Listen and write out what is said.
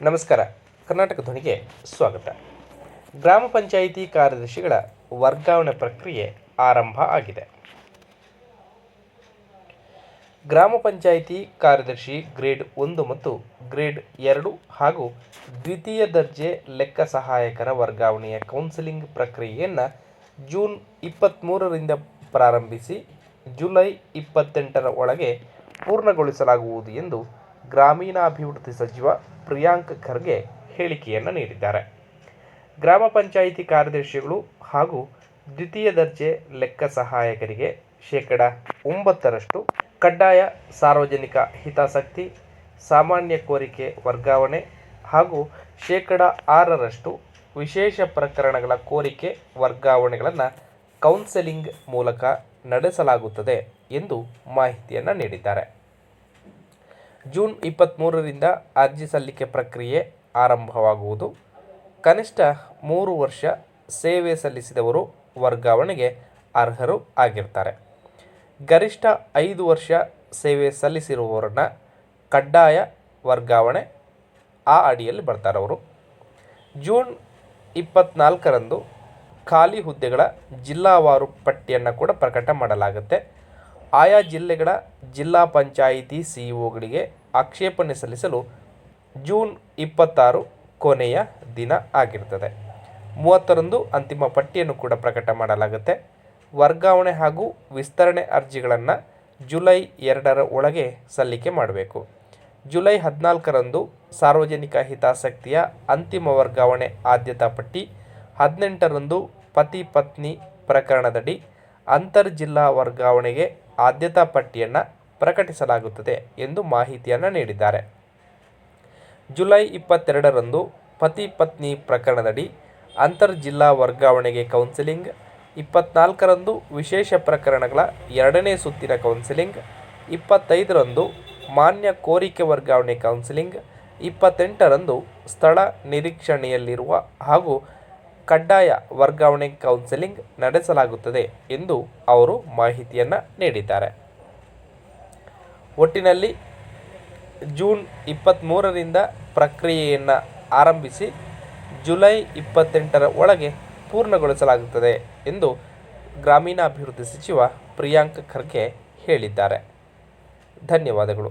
ನಮಸ್ಕಾರ. ಕರ್ನಾಟಕ ಧ್ವನಿಗೆ ಸ್ವಾಗತ. ಗ್ರಾಮ ಪಂಚಾಯಿತಿ ಕಾರ್ಯದರ್ಶಿಗಳ ವರ್ಗಾವಣೆ ಪ್ರಕ್ರಿಯೆ ಆರಂಭ ಆಗಿದೆ. ಗ್ರಾಮ ಪಂಚಾಯಿತಿ ಕಾರ್ಯದರ್ಶಿ ಗ್ರೇಡ್ ಒಂದು ಮತ್ತು ಗ್ರೇಡ್ ಎರಡು ಹಾಗೂ ದ್ವಿತೀಯ ದರ್ಜೆ ಲೆಕ್ಕ ಸಹಾಯಕರ ವರ್ಗಾವಣೆಯ ಕೌನ್ಸಿಲಿಂಗ್ ಪ್ರಕ್ರಿಯೆಯನ್ನು ಜೂನ್ ಇಪ್ಪತ್ತ್ಮೂರರಿಂದ ಪ್ರಾರಂಭಿಸಿ ಜುಲೈ ಇಪ್ಪತ್ತೆಂಟರ ಒಳಗೆ ಪೂರ್ಣಗೊಳಿಸಲಾಗುವುದು ಎಂದು ಗ್ರಾಮೀಣಾಭಿವೃದ್ಧಿ ಸಚಿವ ಪ್ರಿಯಾಂಕ್ ಖರ್ಗೆ ಹೇಳಿಕೆಯನ್ನು ನೀಡಿದ್ದಾರೆ. ಗ್ರಾಮ ಪಂಚಾಯಿತಿ ಕಾರ್ಯದರ್ಶಿಗಳು ಹಾಗೂ ದ್ವಿತೀಯ ದರ್ಜೆ ಲೆಕ್ಕ ಸಹಾಯಕರಿಗೆ ಶೇಕಡ ಒಂಬತ್ತರಷ್ಟು ಕಡ್ಡಾಯ ಸಾರ್ವಜನಿಕ ಹಿತಾಸಕ್ತಿ, ಸಾಮಾನ್ಯ ಕೋರಿಕೆ ವರ್ಗಾವಣೆ ಹಾಗೂ ಶೇಕಡ ಆರರಷ್ಟು ವಿಶೇಷ ಪ್ರಕರಣಗಳ ಕೋರಿಕೆ ವರ್ಗಾವಣೆಗಳನ್ನು ಕೌನ್ಸೆಲಿಂಗ್ ಮೂಲಕ ನಡೆಸಲಾಗುತ್ತದೆ ಎಂದು ಮಾಹಿತಿಯನ್ನು ನೀಡಿದ್ದಾರೆ. ಜೂನ್ ಇಪ್ಪತ್ತ್ಮೂರರಿಂದ ಅರ್ಜಿ ಸಲ್ಲಿಕೆ ಪ್ರಕ್ರಿಯೆ ಆರಂಭವಾಗುವುದು. ಕನಿಷ್ಠ ಮೂರು ವರ್ಷ ಸೇವೆ ಸಲ್ಲಿಸಿದವರು ವರ್ಗಾವಣೆಗೆ ಅರ್ಹರು ಆಗಿರ್ತಾರೆ. ಗರಿಷ್ಠ ಐದು ವರ್ಷ ಸೇವೆ ಸಲ್ಲಿಸಿರುವವರನ್ನ ಕಡ್ಡಾಯ ವರ್ಗಾವಣೆ ಆ ಅಡಿಯಲ್ಲಿ ಬರ್ತಾರೆ ಅವರು. ಜೂನ್ ಇಪ್ಪತ್ತ್ನಾಲ್ಕರಂದು ಖಾಲಿ ಹುದ್ದೆಗಳ ಜಿಲ್ಲಾವಾರು ಪಟ್ಟಿಯನ್ನು ಕೂಡ ಪ್ರಕಟ ಮಾಡಲಾಗುತ್ತೆ. ಆಯಾ ಜಿಲ್ಲೆಗಳ ಜಿಲ್ಲಾ ಪಂಚಾಯಿತಿ ಸಿ ಇಒಗಳಿಗೆ ಆಕ್ಷೇಪಣೆ ಸಲ್ಲಿಸಲು ಜೂನ್ ಇಪ್ಪತ್ತಾರು ಕೊನೆಯ ದಿನ ಆಗಿರ್ತದೆ ಮೂವತ್ತರಂದು ಅಂತಿಮ ಪಟ್ಟಿಯನ್ನು ಕೂಡ ಪ್ರಕಟ ಮಾಡಲಾಗುತ್ತೆ. ವರ್ಗಾವಣೆ ಹಾಗೂ ವಿಸ್ತರಣೆ ಅರ್ಜಿಗಳನ್ನು ಜುಲೈ ಎರಡರ ಒಳಗೆ ಸಲ್ಲಿಕೆ ಮಾಡಬೇಕು. ಜುಲೈ ಹದಿನಾಲ್ಕರಂದು ಸಾರ್ವಜನಿಕ ಹಿತಾಸಕ್ತಿಯ ಅಂತಿಮ ವರ್ಗಾವಣೆ ಆದ್ಯತಾ ಪಟ್ಟಿ, ಹದಿನೆಂಟರಂದು ಪತಿ ಪತ್ನಿ ಪ್ರಕರಣದಡಿ ಅಂತರ್ ಜಿಲ್ಲಾ ವರ್ಗಾವಣೆಗೆ ಆದ್ಯತಾ ಪಟ್ಟಿಯನ್ನು ಪ್ರಕಟಿಸಲಾಗುತ್ತದೆ ಎಂದು ಮಾಹಿತಿಯನ್ನು ನೀಡಿದ್ದಾರೆ. ಜುಲೈ ಇಪ್ಪತ್ತೆರಡರಂದು ಪತಿ ಪತ್ನಿ ಪ್ರಕರಣದಡಿ ಅಂತರ್ ಜಿಲ್ಲಾ ವರ್ಗಾವಣೆಗೆ ಕೌನ್ಸಿಲಿಂಗ್, ಇಪ್ಪತ್ನಾಲ್ಕರಂದು ವಿಶೇಷ ಪ್ರಕರಣಗಳ ಎರಡನೇ ಸುತ್ತಿನ ಕೌನ್ಸಿಲಿಂಗ್, ಇಪ್ಪತ್ತೈದರಂದು ಮಾನ್ಯ ಕೋರಿಕೆ ವರ್ಗಾವಣೆ ಕೌನ್ಸಿಲಿಂಗ್, ಇಪ್ಪತ್ತೆಂಟರಂದು ಸ್ಥಳ ನಿರೀಕ್ಷಣೆಯಲ್ಲಿರುವ ಹಾಗೂ ಕಡ್ಡಾಯ ವರ್ಗಾವಣೆ ಕೌನ್ಸೆಲಿಂಗ್ ನಡೆಸಲಾಗುತ್ತದೆ ಎಂದು ಅವರು ಮಾಹಿತಿಯನ್ನು ನೀಡಿದ್ದಾರೆ. ಒಟ್ಟಿನಲ್ಲಿ ಜೂನ್ ಇಪ್ಪತ್ತ್ಮೂರರಿಂದ ಪ್ರಕ್ರಿಯೆಯನ್ನು ಆರಂಭಿಸಿ ಜುಲೈ ಇಪ್ಪತ್ತೆಂಟರ ಒಳಗೆ ಪೂರ್ಣಗೊಳಿಸಲಾಗುತ್ತದೆ ಎಂದು ಗ್ರಾಮೀಣಾಭಿವೃದ್ಧಿ ಸಚಿವ ಪ್ರಿಯಾಂಕ್ ಖರ್ಗೆ ಹೇಳಿದ್ದಾರೆ. ಧನ್ಯವಾದಗಳು.